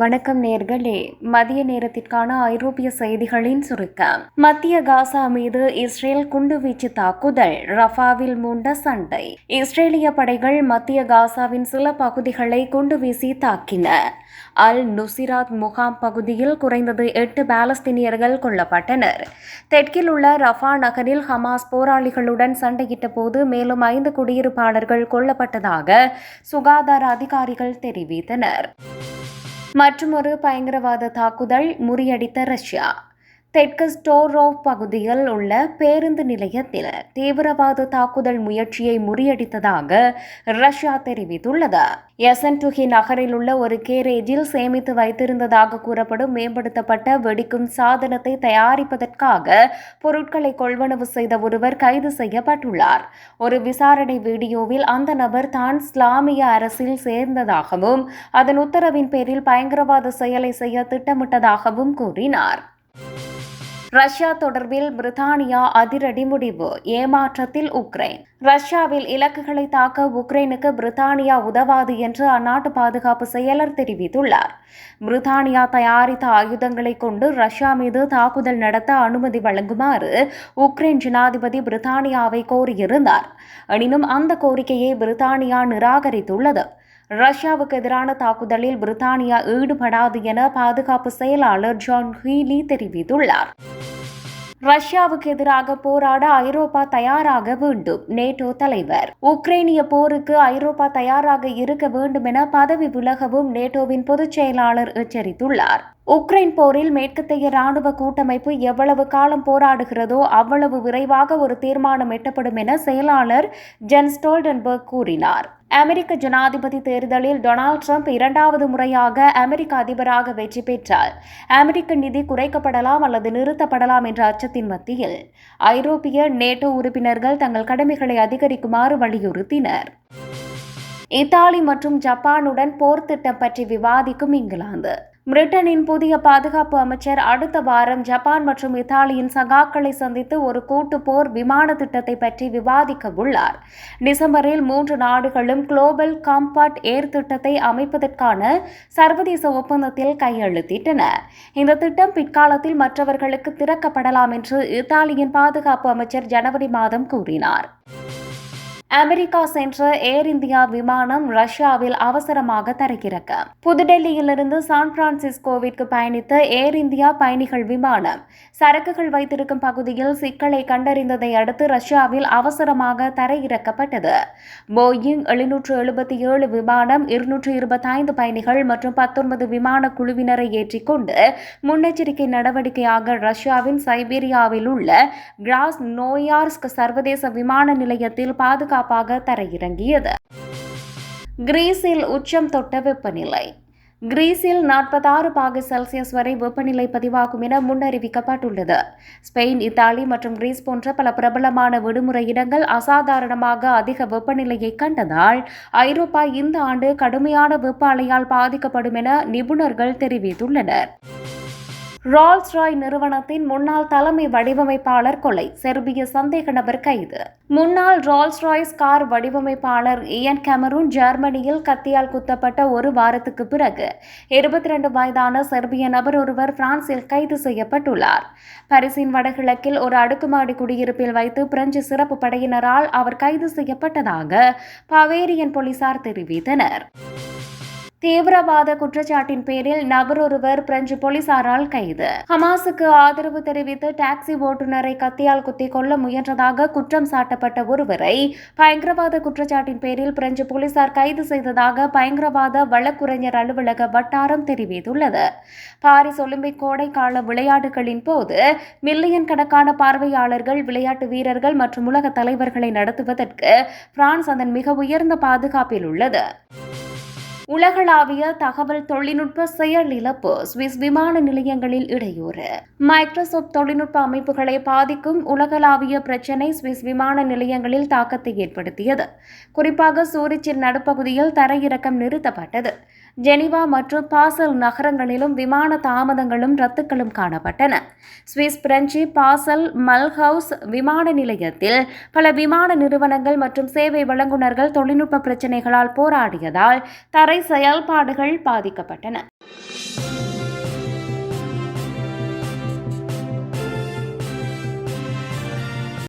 வணக்கம் நேர்களே. மதிய நேரத்திற்கான ஐரோப்பிய செய்திகளின் சுருக்கம். மத்திய காசா மீது இஸ்ரேல் குண்டுவீச்சு தாக்குதல் ரஃபாவில் மூண்ட சண்டை. இஸ்ரேலிய படைகள் மத்திய காசாவின் சில பகுதிகளை குண்டுவீசி தாக்கின. அல் நுசிராத் முகாம் பகுதியில் குறைந்தது எட்டு பாலஸ்தீனியர்கள் கொல்லப்பட்டனர். தெற்கில் உள்ள ரஃபா நகரில் ஹமாஸ் போராளிகளுடன் சண்டையிட்ட போது மேலும் ஐந்து குடியிருப்பாளர்கள் கொல்லப்பட்டதாக சுகாதார அதிகாரிகள் தெரிவித்தனர். மற்றுமொரு பயங்கரவாத தாக்குதல் முறியடித்த ரஷ்யா. தெற்கு ஸ்டோரோவ் பகுதியில் உள்ள பேருந்து நிலையத்தில் தீவிரவாத தாக்குதல் முயற்சியை முறியடித்ததாக ரஷ்யா தெரிவித்துள்ளது. எசன்டுகி நகரில் உள்ள ஒரு கேரேஜில் சேமித்து வைத்திருந்ததாக கூறப்படும் மேம்படுத்தப்பட்ட வெடிக்கும் சாதனத்தை தயாரிப்பதற்காக பொருட்களை கொள்வனவு செய்த ஒருவர் கைது செய்யப்பட்டுள்ளார். ஒரு விசாரணை வீடியோவில் அந்த நபர் தான் இஸ்லாமிய அரசில் சேர்ந்ததாகவும் அதன் உத்தரவின் பேரில் பயங்கரவாத செயலை செய்ய திட்டமிட்டதாகவும் கூறினார். ரஷ்யா தொடர்பில் பிரித்தானியா அதிரடி முடிவு ஏமாற்றத்தில் உக்ரைன். ரஷ்யாவில் இலக்குகளை தாக்க உக்ரைனுக்கு பிரித்தானியா உதவாது என்று அந்நாட்டு பாதுகாப்பு செயலர் தெரிவித்துள்ளார். பிரித்தானியா தயாரித்த ஆயுதங்களை கொண்டு ரஷ்யா மீது தாக்குதல் நடத்த அனுமதி வழங்குமாறு உக்ரைன் ஜனாதிபதி பிரித்தானியாவை கோரியிருந்தார். எனினும் அந்த கோரிக்கையை பிரித்தானியா நிராகரித்துள்ளது. ரஷ்யாவுக்கு எதிரான தாக்குதலில் பிரித்தானியா ஈடுபடாது என பாதுகாப்பு செயலாளர் ஜான் ஹீலி தெரிவித்துள்ளார். ரஷ்யாவுக்கு எதிராக போராட ஐரோப்பா தயாராக வேண்டும் நேட்டோ தலைவர். உக்ரைனிய போருக்கு ஐரோப்பா தயாராக இருக்க வேண்டும் என பதவி விலகவும் நேட்டோவின் பொதுச் செயலாளர் எச்சரித்துள்ளார். உக்ரைன் போரில் மேற்கத்தைய ராணுவ கூட்டமைப்பு எவ்வளவு காலம் போராடுகிறதோ அவ்வளவு விரைவாக ஒரு தீர்மானம் எட்டப்படும் என செயலாளர் ஜென் ஸ்டோல்டன்பர்க் கூறினார். அமெரிக்க ஜனாதிபதி தேர்தலில் டொனால்ட் ட்ரம்ப் இரண்டாவது முறையாக அமெரிக்க அதிபராக வெற்றி பெற்றால் அமெரிக்க நிதி குறைக்கப்படலாம் அல்லது நிறுத்தப்படலாம் என்ற அச்சத்தின் மத்தியில் ஐரோப்பிய நேட்டோ உறுப்பினர்கள் தங்கள் கடமைகளை அதிகரிக்குமாறு வலியுறுத்தினர். இத்தாலி மற்றும் ஜப்பானுடன் போர் திட்டம் பற்றி விவாதிக்கும் இங்கிலாந்து. பிரிட்டனின் புதிய பாதுகாப்பு அமைச்சர் அடுத்த வாரம் ஜப்பான் மற்றும் இத்தாலியின் சகாக்களை சந்தித்து ஒரு கூட்டு போர் விமான திட்டத்தை பற்றி விவாதிக்க உள்ளார். டிசம்பரில் மூன்று நாடுகளும் குளோபல் காம்பாட் ஏர் திட்டத்தை அமைப்பதற்கான சர்வதேச ஒப்பந்தத்தில் கையெழுத்திட்டன. இந்த திட்டம் பிற்காலத்தில் மற்றவர்களுக்கு திறக்கப்படலாம் என்று இத்தாலியின் பாதுகாப்பு அமைச்சர் ஜனவரி மாதம் கூறினார். அமெரிக்கா சென்ற ஏர் இந்தியா விமானம் ரஷ்யாவில் அவசரமாக தரையிறக்க. புதுடெல்லியிலிருந்து சான் பிரான்சிஸ்கோவிற்கு பயணித்த ஏர் இந்தியா பயணிகள் விமானம் சரக்குகள் வைத்திருக்கும் பகுதியில் சிக்கலை கண்டறிந்ததை அடுத்து ரஷ்யாவில் அவசரமாக தரையிறக்கப்பட்டது. போயிங் எழுநூற்று எழுபத்தி ஏழு விமானம் இருநூற்று இருபத்தைந்து பயணிகள் மற்றும் பத்தொன்பது விமான குழுவினரை ஏற்றிக்கொண்டு முன்னெச்சரிக்கை நடவடிக்கையாக ரஷ்யாவின் சைபீரியாவில் உள்ள கிராஸ் நோயார்ஸ்க் சர்வதேச விமான நிலையத்தில் பாதுகாப்பு பாதுகாப்பாக தரையிறங்கியது. கிரீஸில் உச்சம் தொட்ட வெப்பநிலை. கிரீஸில் நாற்பத்தாறு பாகு செல்சியஸ் வரை வெப்பநிலை பதிவாகும் என முன்னறிவிக்கப்பட்டுள்ளது. ஸ்பெயின் இத்தாலி மற்றும் கிரீஸ் போன்ற பல பிரபலமான விடுமுறை இடங்கள் அசாதாரணமாக அதிக வெப்பநிலையை கண்டதால் ஐரோப்பா இந்த ஆண்டு கடுமையான வெப்ப அலையால் பாதிக்கப்படும் என நிபுணர்கள் தெரிவித்துள்ளனர். ரால்ஸ் ராய் நிறுவனத்தின் முன்னாள் தலைமை வடிவமைப்பாளர் கொலை. செர்பிய சந்தேக நபர் கைது. முன்னாள் ரால்ஸ் ராய்ஸ் கார் வடிவமைப்பாளர் இயன் கேமரூன் ஜெர்மனியில் கத்தியால் குத்தப்பட்ட ஒரு வாரத்துக்கு பிறகு இருபத்தி ரெண்டு வயதான செர்பிய நபர் ஒருவர் பிரான்சில் கைது செய்யப்பட்டுள்ளார். பரிசின் வடகிழக்கில் ஒரு அடுக்குமாடி குடியிருப்பில் வைத்து பிரெஞ்சு சிறப்பு படையினரால் அவர் கைது செய்யப்பட்டதாக பவேரியன் போலீசார் தெரிவித்தனர். தீவிரவாத குற்றச்சாட்டின் பேரில் நபர் ஒருவர் பிரெஞ்சு போலீசாரால் கைது. ஹமாஸுக்கு ஆதரவு தெரிவித்து டாக்ஸி ஓட்டுநரை கத்தியால் குத்தி கொல்ல முயன்றதாக குற்றம் சாட்டப்பட்ட ஒருவரை பயங்கரவாத குற்றச்சாட்டின் பேரில் பிரெஞ்சு போலீசார் கைது செய்ததாக பயங்கரவாத வழக்குரைஞர் அலுவலக வட்டாரம் தெரிவித்துள்ளது. பாரிஸ் ஒலிம்பிக் கோடைக்கால விளையாட்டுகளின் போது மில்லியன் கணக்கான பார்வையாளர்கள் விளையாட்டு வீரர்கள் மற்றும் உலக தலைவர்களை நடத்துவதற்கு பிரான்ஸ் அதன் மிக உயர்ந்த பாதுகாப்பில் உள்ளது. உலகளாவிய தகவல் தொழில்நுட்ப செயலிழப்பு சுவிஸ் விமான நிலையங்களில் இடையூறு. மைக்ரோசாப்ட் தொழில்நுட்ப அமைப்புகளை பாதிக்கும் உலகளாவிய பிரச்சினை சுவிஸ் விமான நிலையங்களில் தாக்கத்தை ஏற்படுத்தியது. குறிப்பாக சூரிச்சின் நடுப்பகுதியில் தரையிறக்கம் நிறுத்தப்பட்டது. ஜெனிவா மற்றும் பாசல் நகரங்களிலும் விமான தாமதங்களும் ரத்துக்களும் காணப்பட்டன. சுவிஸ் பிரெஞ்சு பாசல் மல்ஹவுஸ் விமான நிலையத்தில் பல விமான நிறுவனங்கள் மற்றும் சேவை வழங்குநர்கள் தொழில்நுட்ப பிரச்சினைகளால் போராடியதால் தரை செயல்பாடுகள் பாதிக்கப்பட்டன.